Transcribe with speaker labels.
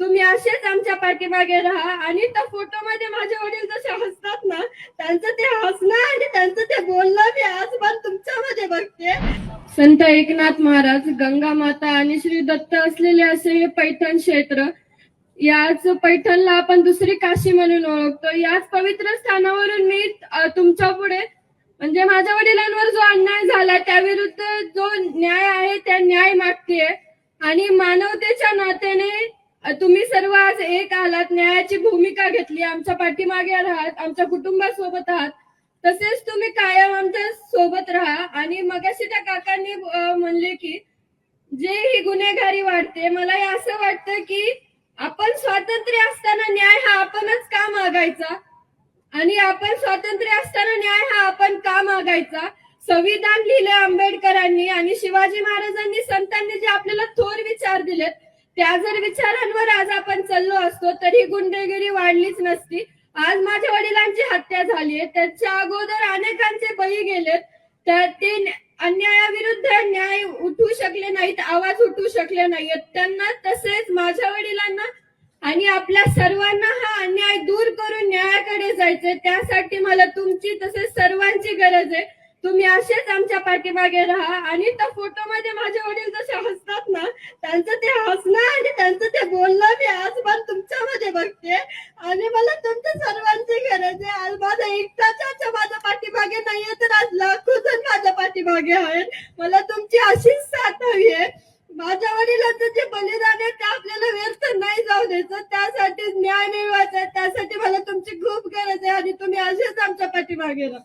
Speaker 1: तुम्ही असेच आमच्या पाठीमागे राहा. आणि त्या फोटो मध्ये माझे वडील जसे हसतात ना त्यांचं ते हसणं आणि त्यांचं ते बोलणं मी आज पण तुमच्यामध्ये बघते. संत एकनाथ महाराज गंगा माता आणि श्री दत्त असलेले असे हे पैठण क्षेत्र याच पैठणला आपण दुसरी काशी म्हणून ओळखतो. याच पवित्र स्थानावरून मी तुमच्यापुढे म्हणजे माझ्या वडिलांवर जो अन्याय झाला त्याविरुद्ध जो न्याय आहे त्या न्याय मागतेय. आणि मानवतेच्या नात्याने तुम्ही सर्व आज एक आलात न्यायाची भूमिका घेतली आमच्या पाठीमागे आहात आमच्या कुटुंबासोबत आहात. तसेच तुम्ही कायम आमच्यासोबत राहा. आणि मगाशी त्या काकांनी म्हणले की जे ही गुन्हेगारी वाढते मला असं वाटतं की आपण स्वातंत्र्य असताना न्याय हा आपणच का मागायचा? आणि आपण स्वातंत्र्य असताना न्याय हा आपण का मागायचा? संविधान लिहिलं आंबेडकरांनी आणि शिवाजी महाराजांनी संतांनी जे आपल्याला थोर विचार दिलेत त्या जर विचारांवर आज आपण चाललो असतो तरी गुंडेगिरी वाढलीच नसती. आज माझ्या वडिलांची हत्या झाली आहे त्याच्या अगोदर अनेकांचे बळी गेलेत. तर ते अन्यायाविरुद्ध न्याय उठू शकले नाहीत आवाज उठू शकले नाहीत त्यांना तसेच माझ्या वडिलांना आणि आपल्या सर्वांना हा अन्याय दूर करून न्यायाकडे जायचे त्यासाठी मला तुमची तसेच सर्वांची गरज आहे. तुम्ही असेच आमच्या पाठीमागे राहा. आणि त्या फोटो मध्ये माझे वडील जसे हसतात ना त्यांचं ते हसणं आणि त्यांचं ते बोलणं मी आज पण तुमच्यामध्ये बघते. आणि मला तुमच्या सर्वांची गरज आहे. आज माझा एकटाच्या माझ्या पाठीमागे नाहीये तर आज लाखो जण माझ्या पाठीमागे आहेत. मला तुमची अशीच साथ हवी आहे. माझ्या वडिलांचं जे बलिदान आहे ते आपल्याला व्यर्थ नाही जाऊ द्यायचं. त्यासाठी न्याय मिळवायचा आहे. त्यासाठी मला तुमची खूप गरज आहे. आणि तुम्ही असेच आमच्या पाठीमागे राहा.